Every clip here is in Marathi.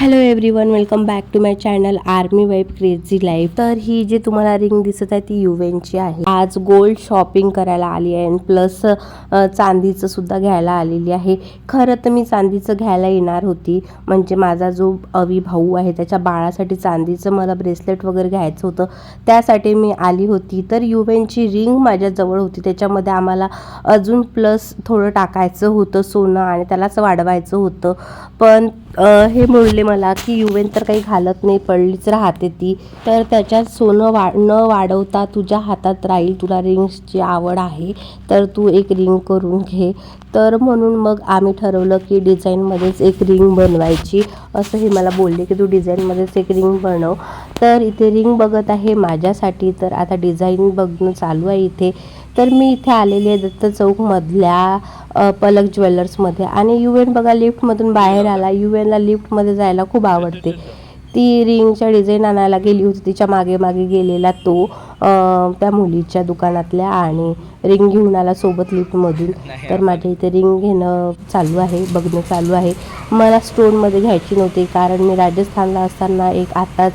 Hello everyone welcome back to my channel army wife crazy life तर ही जी तुम्हाला रिंग दिसत आहे ती युवेनची आहे. आज गोल्ड शॉपिंग करायला आली आहे आणि प्लस चांदीचं सुद्धा घ्यायला आलेली आहे. खरं तर मी चांदीचं घ्यायला येणार होती. म्हणजे माझा जो अवी भाऊ आहे त्याच्या बाळासाठी चांदीचं मला ब्रेसलेट वगैरे घ्यायचं होतं. त्यासाठी मी आली होती. तर युवेनची रिंग माझ्याजवळ होती. त्याच्यामध्ये आम्हाला अजून प्लस थोडं टाकायचं होतं सोनं आणि त्यालाच वाढवायचं होतं. पण हे म्हणले मला की युवेन तर काही घालत नाही पडलीच राहते ती. तर त्याच्यात सोनं वा न वाढवता तुझ्या हातात राहील तुला रिंग्सची आवड आहे तर तू एक रिंग करून घे. तर म्हणून मग आम्ही ठरवलं की डिझाईनमध्येच एक रिंग बनवायची असं हे मला बोलले की तू डिझाईनमध्येच एक रिंग बनव. तर इथे रिंग बघत आहे माझ्यासाठी तर आता डिझाईन बघणं चालू आहे इथे. तर मी इथे आलेली आहे दत्त चौकमधल्या पलक ज्वेलर्समध्ये आणि यू एन बघा लिफ्टमधून बाहेर आला यू एनला लिफ्टमध्ये जायला खूप आवडते. ती रिंगच्या डिझाईन आणायला गेली होती तिच्यामागे मागे गेलेला तो त्या मुलीच्या दुकानातल्या आणि रिंग घेऊन आला सोबत लिफ्टमधून तर माझ्या इथे रिंग घेणं चालू आहे बघणं चालू आहे. मला स्टोनमध्ये घ्यायची नव्हती कारण मी राजस्थानला असताना एक आताच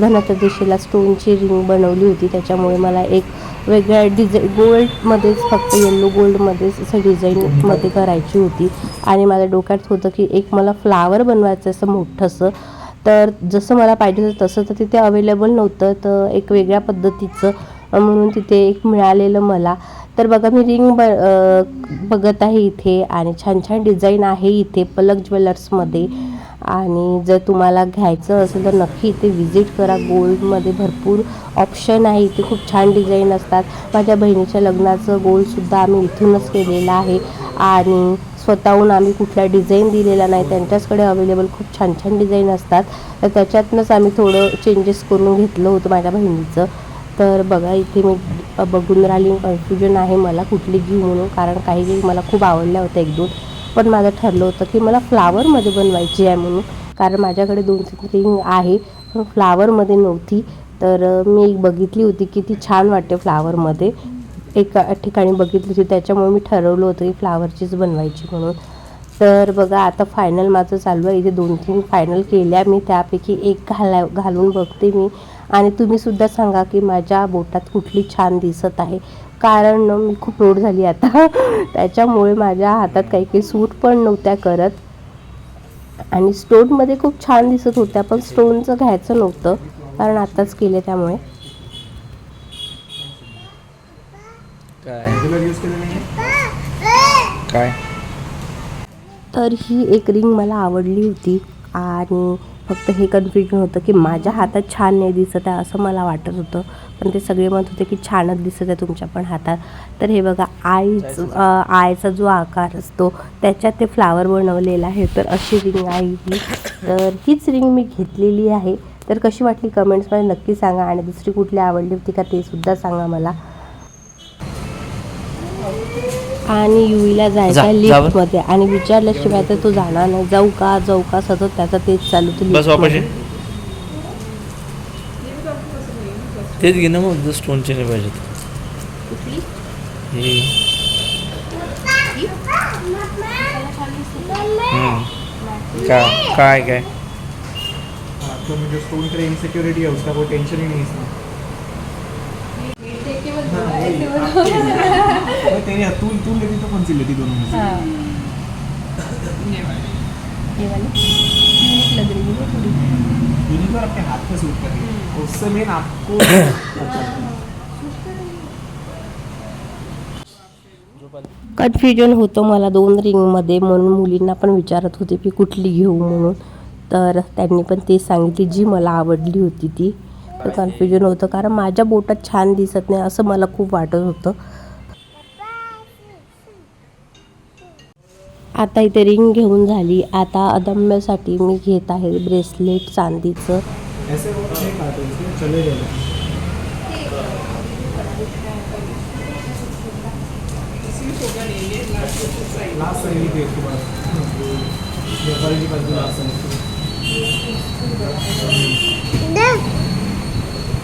धनत्रयोदशीला स्टोनची रिंग बनवली होती. त्याच्यामुळे मला एक वेगळ्या डिझाईन गोल्डमध्येच फक्त येल्लो गोल्डमध्येच असं डिझाईनमध्ये करायची होती. आणि माझ्या डोक्यात होतं की एक मला फ्लावर बनवायचं असं मोठंसं. तर जसं मला पाहिजे होतं तसं तर तिथे अवेलेबल नव्हतं. तर एक वेगळ्या पद्धतीचं म्हणून तिथे एक मिळालेलं मला. तर बघा मी रिंग ब बघत आहे इथे आणि छान छान डिझाईन आहे इथे पलक ज्वेलर्समध्ये आणि जर तुम्हाला घ्यायचं असेल तर नक्की इथे व्हिजिट करा. गोल्डमध्ये भरपूर ऑप्शन आहे. इथे खूप छान डिझाईन असतात. माझ्या बहिणीच्या लग्नाचं गोल्डसुद्धा आम्ही इथूनच केलेलं आहे. आणि स्वतःहून आम्ही कुठला डिझाईन दिलेला नाही. त्यांच्याचकडे अवेलेबल खूप छान छान डिझाईन असतात. तर त्याच्यातनंच आम्ही थोडं चेंजेस करून घेतलं होतं माझ्या बहिणीचं. तर बघा इथे मी बघून राहिली. कन्फ्युजन आहे मला कुठली घेऊ म्हणून. कारण काही मला खूप आवडल्या होत्या एक दोन. पण माझं ठरलं होतं की मला फ्लावरमध्ये बनवायची आहे म्हणून. कारण माझ्याकडे दोन तीन रिंग आहे पण फ्लावरमध्ये नव्हती. तर मी एक बघितली होती की ती छान वाटते फ्लावरमध्ये. एका ठिकाणी बघितली होती त्याच्यामुळे मी ठरवलं होतं की फ्लावरचीच बनवायची म्हणून. तर बघा आता फायनल माझं चालू आहे. इथे दोन तीन फायनल केल्या. मी त्यापैकी एक घाला घालून बघते मी. आणि तुम्ही सुद्धा सांगा की माझ्या बोटात कुठली छान दिसत आहे. कारण ना मी खूप रोड झाली आता. त्याच्यामुळे माझ्या हातात काही काही सूट पण नव्हत्या करत. आणि स्टोनमध्ये खूप छान दिसत होत्या पण स्टोनचं घ्यायचं नव्हतं. कारण आताच केले त्यामुळे. काय? तर ही एक रिंग मला आवडली होती. आणि फक्त हे कन्फ्युजन होतं की माझ्या हातात छान नाही दिसत आहे असं मला वाटत होतं. पण ते सगळे म्हणत होते की छानच दिसत आहे तुमच्या पण हातात. तर हे बघा आईच आयचा जो आकार असतो त्याच्यात ते फ्लावर बनवलेला आहे. तर अशी रिंग आहे ही. तर हीच रिंग मी घेतलेली आहे. तर कशी वाटली कमेंट्समध्ये नक्की सांगा. आणि दुसरी कुठली आवडली होती का ते सुद्धा सांगा मला. आणि युवीला जायचं आहे बरं. लिफ्टमध्ये आणि विचारल्याशिवाय तर तो जाणार नाही जाऊ का जाऊ का सतत त्याचा तेच चालू तो बस वापस ये. लिफ्टमध्ये. तेच घे ना मग स्टोनचे नाही पाहिजेत हे. काय काय काय तो मुझे स्टोन इनसिक्योरिटी है उसका कोई टेंशन ही नहीं है इसमें हाँ, वही, आपके लिए। वो तेरी तू तू लेती तो कौन सी लेती दोनों में से ये वाली लग रही है यूनिक और हाथ पे सूट उससे मेन आपको कन्फ्युजन होतं मला दोन रिंगमध्ये म्हणून मुलींना पण विचारत होते की कुठली घेऊ म्हणून. तर त्यांनी पण ते सांगितली जी मला आवडली होती ती. कन्फ्युजन होतं. कारण माझ्या बोटात छान दिसत नाही असं मला खूप वाटत होतं. आता इथे रिंग घेऊन झाली. आता अदम्यासाठी मी घेत आहे ब्रेसलेट चांदीचं.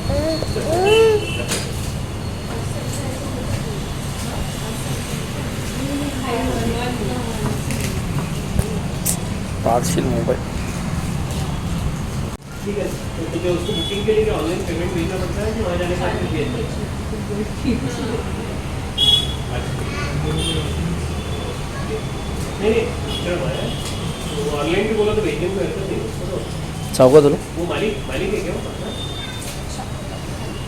चले भी पाचशे मोबाईल. ठीक है तो तुझे उसको बुकिंग के? लिए ऑनलाइन पेमेंट भेजना पड़ता है कि वहाँ जाने का है? नहीं नहीं. चलो ऑनलाइन भी बोला तो है, बरोबर. चौका तुला? वो मालिक मालिक है क्या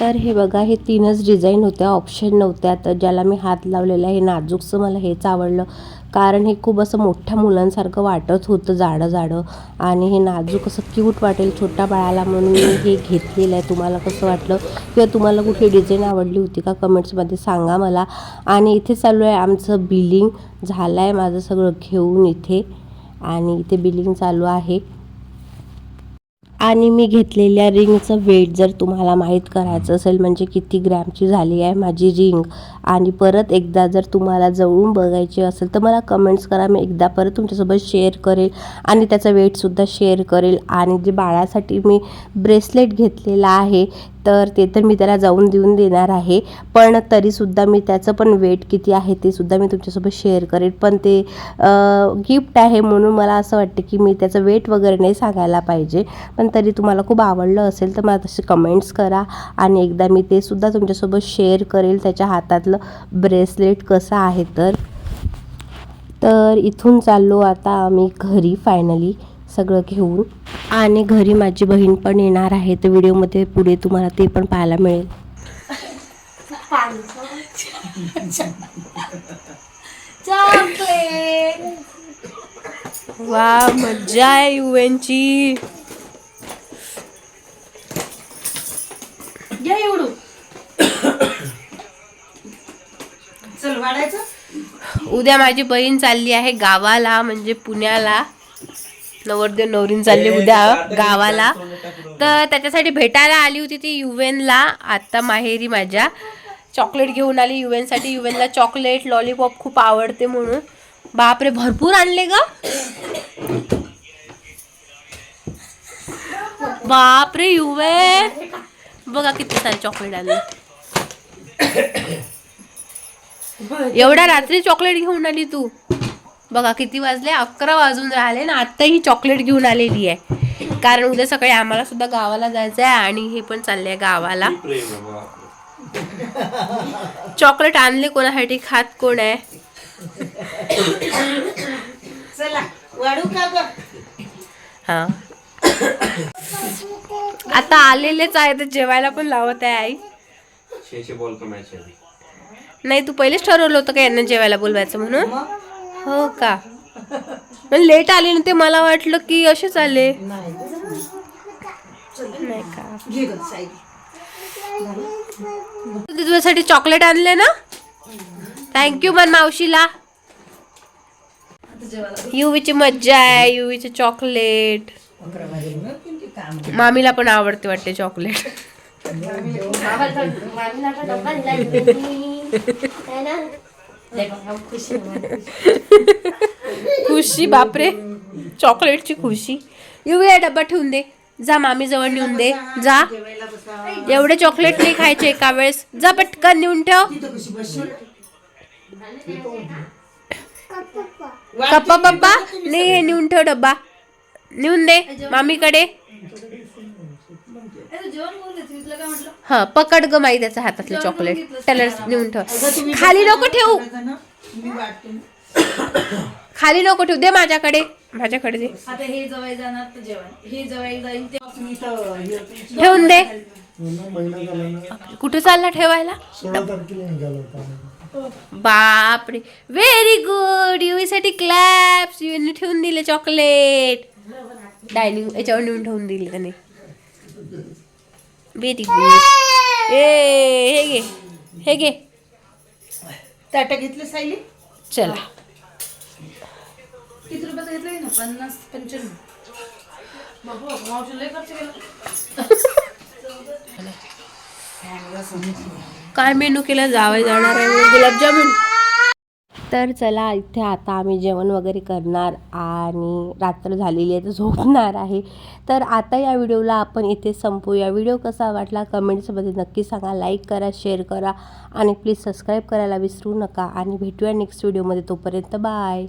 तर हे बघा हे तीनच डिझाईन होत्या ऑप्शन नव्हत्या. तर ज्याला मी हात लावलेला हे नाजूकचं मला हेच आवडलं. कारण हे खूप असं मोठ्या मुलांसारखं वाटत होतं जाडं जाडं आणि हे नाजूक असं क्यूट वाटेल छोट्या बाळाला म्हणून मी हे घेतलेलं आहे. तुम्हाला कसं वाटलं? किंवा तुम्हाला कुठली डिझाईन आवडली होती का? कमेंट्समध्ये सांगा मला. आणि इथे चालू आहे आमचं बिलिंग झालं आहे माझं सगळं घेऊन इथे. आणि इथे बिलिंग चालू आहे. आणि मी घेतलेल्या रिंगचं वेट जर तुम्हाला माहीत करायचं असेल म्हणजे किती ग्रॅमची झाली आहे माझी रिंग आणि परत एकदा जर तुम्हाला जवळून बघायची असेल तर मला कमेंट्स करा. मी एकदा परत तुमच्यासोबत शेअर करेल आणि त्याचा वेटसुद्धा शेअर करेल. आणि जे बाळासाठी मी ब्रेसलेट घेतलेला आहे तर ते तर मी त्याला जाऊन देऊन देणार आहे. पण तरीसुद्धा मी त्याचं पण वेट किती आहे ते सुद्धा मी तुमच्यासोबत शेअर करेल. पण ते गिफ्ट आहे म्हणून मला असं वाटतं की मी त्याचं वेट वगैरे नाही सांगायला पाहिजे. पण तरी तुम्हाला खूप आवडलं असेल तर मला तसे कमेंट्स करा. आणि एकदा मी ते सुद्धा तुमच्यासोबत शेअर करेल त्याच्या हातातलं. ब्रेसलेट कसं आहे तर? तर इथून चाललो आता आम्ही घरी फायनली सगळं घेऊन. आणि घरी माझी बहीण पण येणार आहे तर व्हिडिओमध्ये पुढे तुम्हाला ते पण पाहायला मिळेल. वा मज्जा आहे युएनची. या एवढू. वाढायचं? उद्या माझी बहीण चालली आहे गावाला म्हणजे पुण्याला. नवरदेव नवरीन चालली उद्या गावाला. तर त्याच्यासाठी भेटायला आली होती ती युवेनला आता माहेरी माझ्या. चॉकलेट घेऊन आली युवेनसाठी युवेनला चॉकलेट लॉलीपॉप खूप आवडते म्हणून. बापरे भरपूर आणले ग. बापरे युवेन बघा किती सारे चॉकलेट आणले. एवढ्या रात्री चॉकलेट घेऊन आली तू? बघा किती वाजले? अकरा वाजून राहिले ना आता ही चॉकलेट घेऊन आलेली आहे. कारण उद्या सकाळी आम्हाला सुद्धा गावाला जायचं आहे आणि हे पण चालले गावाला. चॉकलेट आणले कोणासाठी? खात कोण आहे? चला वाढू का ग? हा. आता आलेलेच आहे तर जेवायला पण लावत आहे आई. बॉल नाही तू पहिलेच ठरवलं होतं का यांना जेवायला बोलवायचं म्हणून? हो का? पण लेट आले ना ते मला वाटलं की असेच आले. नाही का? तू तुझ्यासाठी चॉकलेट आणले ना? थँक्यू मन मावशीला. युवीची मज्जा आहे युवीचे चॉकलेट मामीला पण आवडते वाटते चॉकलेट खुशी बापरे. चॉकलेटची खुशी. येऊया डब्बा ठेवून दे. जा मामी जवळ नेऊन दे. जा. एवढे चॉकलेट नाही खायचे एका वेळेस. जा पटकन नेऊन ठेव. कप्पा पप्पा पप्पा. नाही हे नेऊन ठेव डब्बा. नेऊन दे मामीकडे. हा पकड ग माई त्याच्या हातातले चॉकलेट त्याला नेऊन ठेव. खाली नको ठेवू. खाली नको ठेवू. दे माझ्याकडे. माझ्याकडे दे. हे हे हे- ठेवून दे महिना झाला ना कुठे चालला ठेवायला. बापरे. व्हेरी गुड युवीसाठी क्लॅप्स युवीने ठेवून दिले चॉकलेट डायनिंग याच्यावर नेऊन ठेवून दिले त्याने. व्हेरी गुड ए हे घे हे घे ताटं घेतले सायली? चला. किती रुपयाचं घेतलं ना पन्नास पंच्याण्णव. बाबा मावशी लय खर्च केला. काय मेनू केला? जावं जाणार आहे. गुलाबजामुन. तर चला इथे आता आम्ही जेवण वगैरे करणार आणि रात्र झालेली आहे तर झोपणार आहे. तर आता या व्हिडिओला आपण इथे संपूया. व्हिडिओ कसा वाटला कमेंट्समध्ये नक्की सांगा. लाईक करा शेअर करा आणि प्लीज सबस्क्राईब करायला विसरू नका. आणि भेटूया नेक्स्ट व्हिडिओमध्ये तोपर्यंत बाय